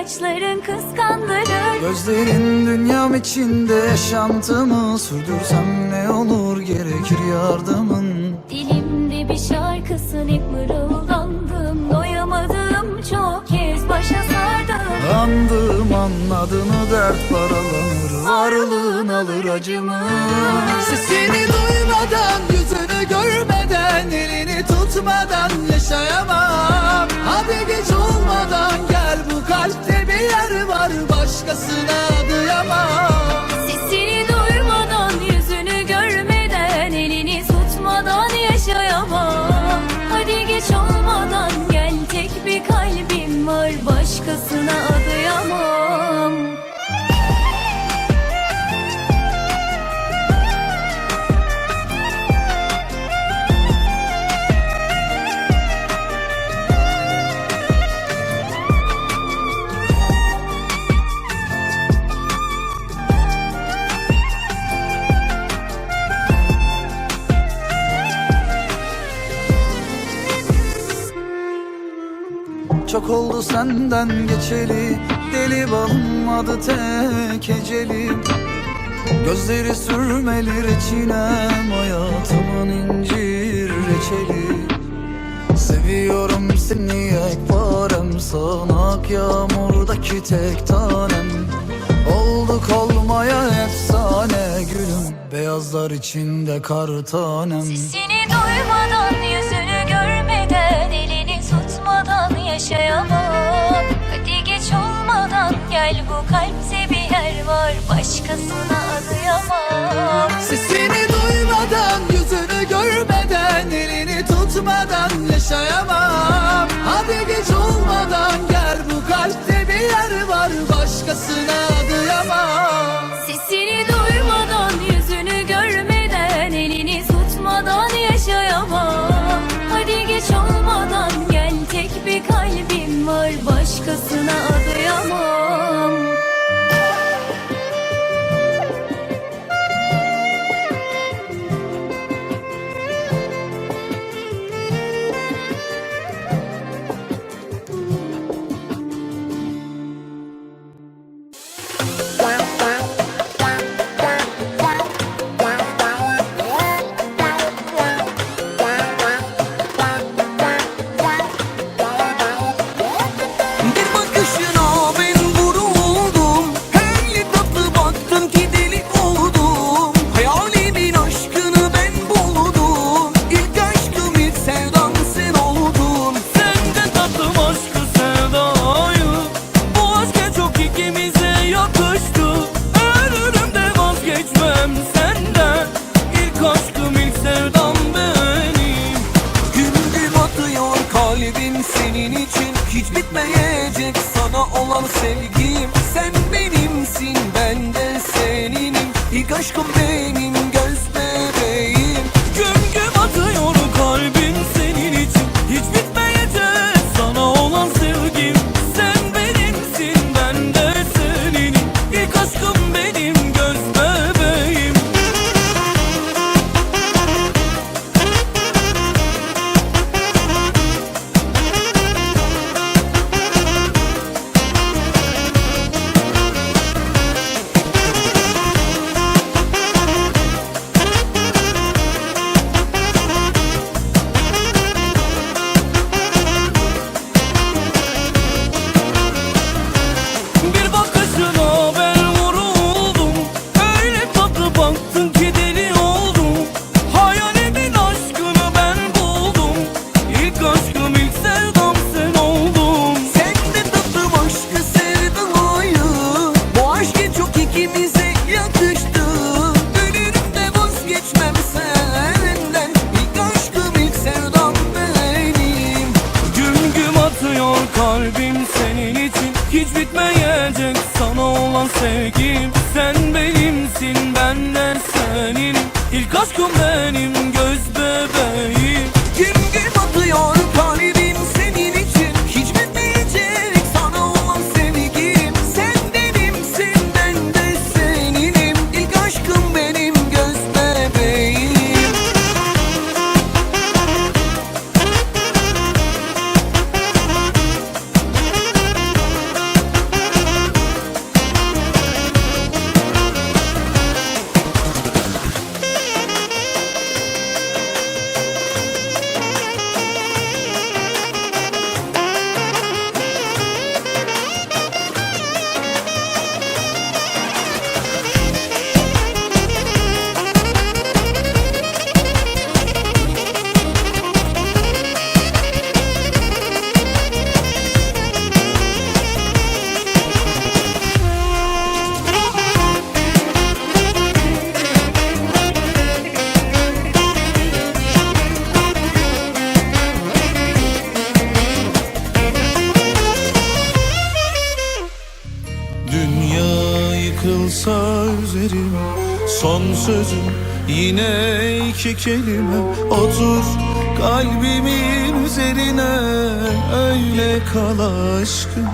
Saçların kıskandırır Gözlerin dünyam içinde yaşantımı Sürdürsem ne olur gerekir yardımın? Dilimde bir şarkısın hep mırıldandım. Doyamadım çok kez başa sardım. Andım anladığını dert paralanır Varlığın alır acımı. Sesini duymadan yüzünü görmeden Elini tutmadan yaşayamam. Hadi geç olmadan gel bu kalpte bir yer var Başkasına adayamam Sesini kalbim var Başkasına adayamam Oldu senden geçeli. Deli balım adı tek ecelim Gözleri sürmeli reçinem Hayatımın incir reçeli. Seviyorum seni ekbarem Sağanak yağmurdaki tek tanem. Olduk olmaya efsane gülüm Beyazlar içinde kar tanem. Sesini duymadan yüzünü yaşayamam Hadi geç olmadan gel bu kalpte bir yer var. Başkasına adayamam. Sesini duymadan, yüzünü görmeden, elini tutmadan yaşayamam. Hadi geç olmadan gel bu kalpte bir yer var. Başkasına var bitmeyecek sana olan sevgim. Sen benimsin ben de seninim. İlk aşkım benim aşkım benim yıkılsa üzerim Son sözüm. Yine iki kelime. Otur kalbimin üzerine. Öyle kal aşkım.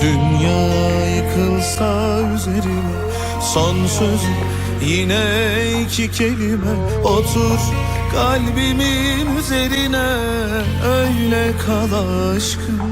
Dünya yıkılsa üzerime Son sözüm. Yine iki kelime. Otur kalbimin üzerine. Öyle kal aşkım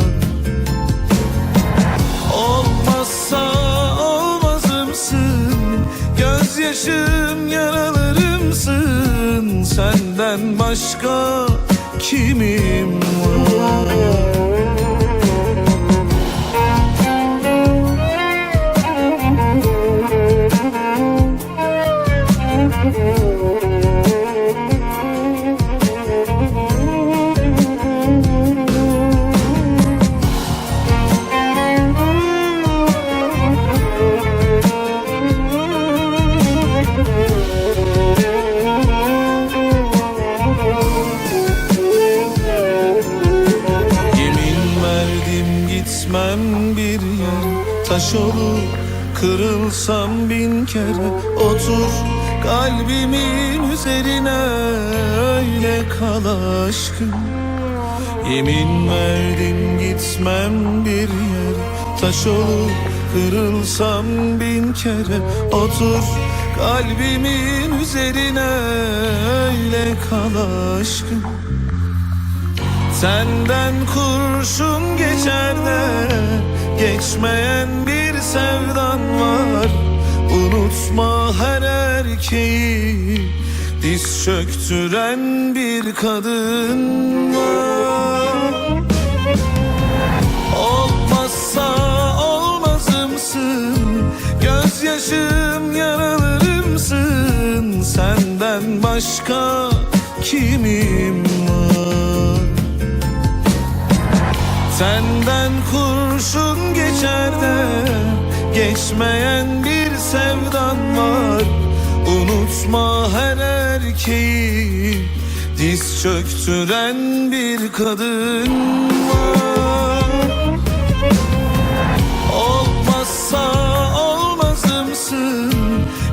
Gözyaşım yaralarımsın. Senden başka kimim var aşkım. Yemin verdim gitmem bir yer Taş olur kırılsam bin kere. Otur kalbimin üzerine Öyle kal aşkım. Senden kurşun geçer de Geçmeyen bir sevdan var. Unutma her erkeği Diz çöktüren bir kadın var Olmazsa olmazımsın Gözyaşım yaralarımsın. Senden başka kimim var? Senden kurşun geçer de Geçmeyen bir sevdan var Unutma her erkeği. Diz çöktüren bir kadın var. Olmazsa olmazımsın.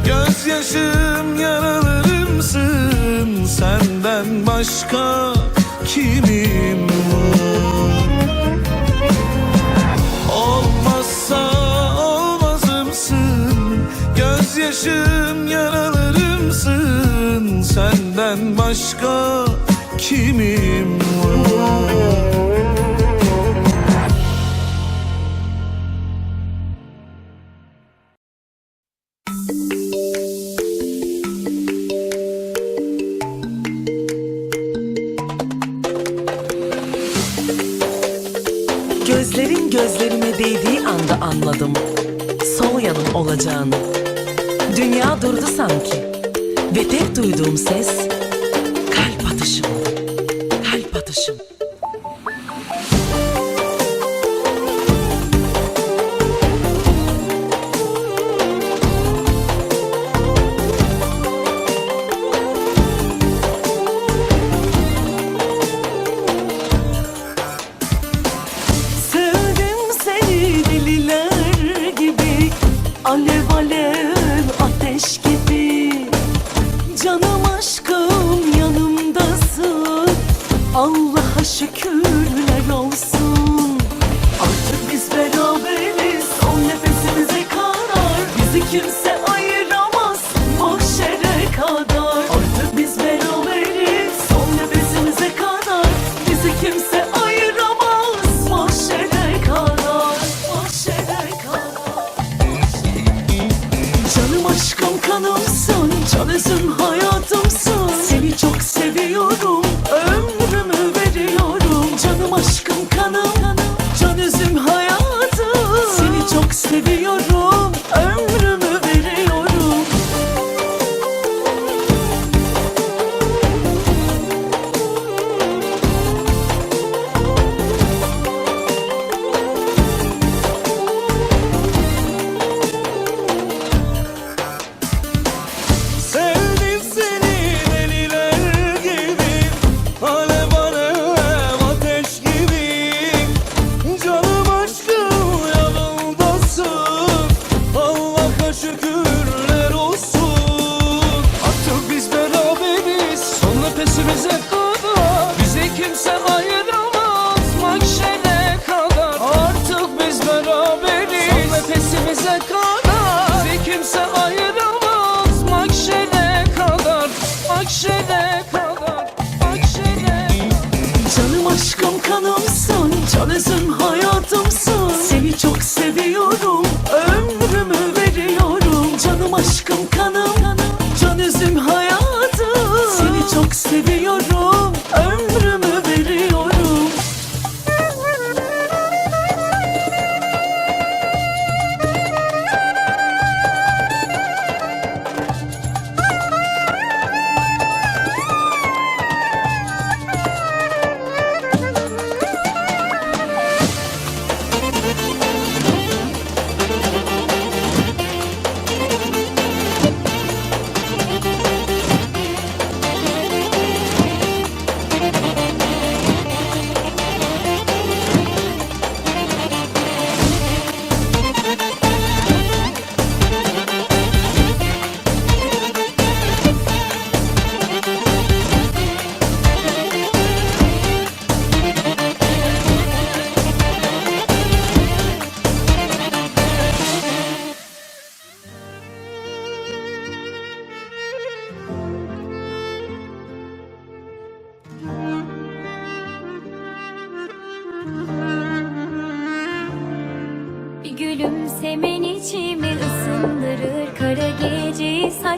Gözyaşım yaralarımsın. Senden başka kimim var? Olmazsa olmazımsın. Gözyaşım yaralarımsın Senden başka kimim var? Gözlerin gözlerime değdiği anda anladım. Sol yanım olacağını. Dünya durdu sanki Ve tek duyduğum ses Kalp atışım Kalp atışım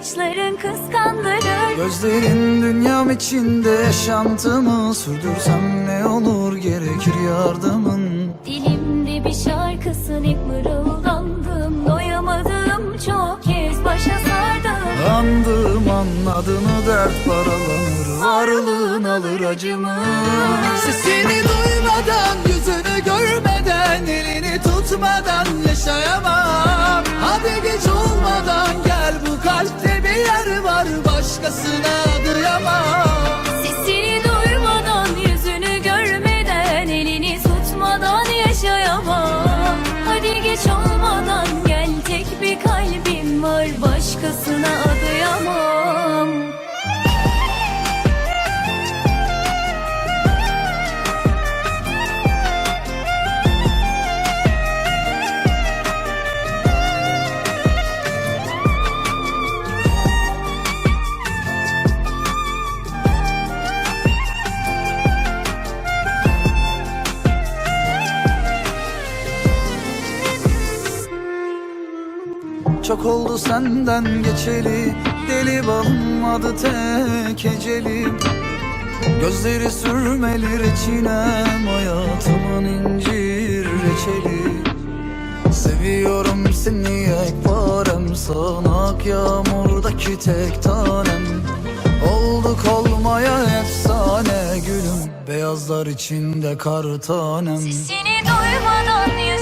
saçların kıskandırır Gözlerin dünyam içinde yaşantımı Sürdürsem ne olur gerekir yardımın? Dilimde bir şarkısın hep mırıldandım. Doyamadım çok kez başa sardım. Andım anladığını dert paralanır Varlığın alır acımı. Sesini duymadan yüzünü görmeden Elini tutmadan yaşayamam. Hadi geç olmadan gel bu kalpte bir yer var Başkasına adayamam Sesini duymadan yüzünü görmeden Elini tutmadan yaşayamam. Hadi geç olmadan gel tek bir kalbim var Başkasına Çok oldu senden geçeli. Deli balım adı tek ecelim Gözleri sürmeli reçinem Hayatımın incir reçeli. Seviyorum seni ekbarem Sağanak yağmurdaki tek tanem. Olduk olmaya efsane gülüm Beyazlar içinde kar tanem. Sesini duymadan yüzünü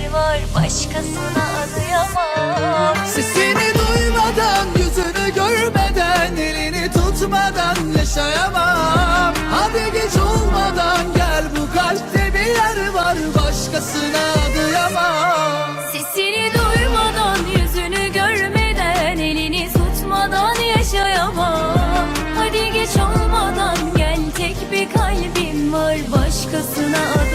yer var Başkasına adayamam Sesini duymadan, yüzünü görmeden, elini tutmadan yaşayamam. Hadi geç olmadan gel bu kalpte bir yer var, başkasına adayamam. Sesini duymadan yüzünü görmeden Elini tutmadan yaşayamam Hadi geç olmadan gel tek bir kalbim var Başkasına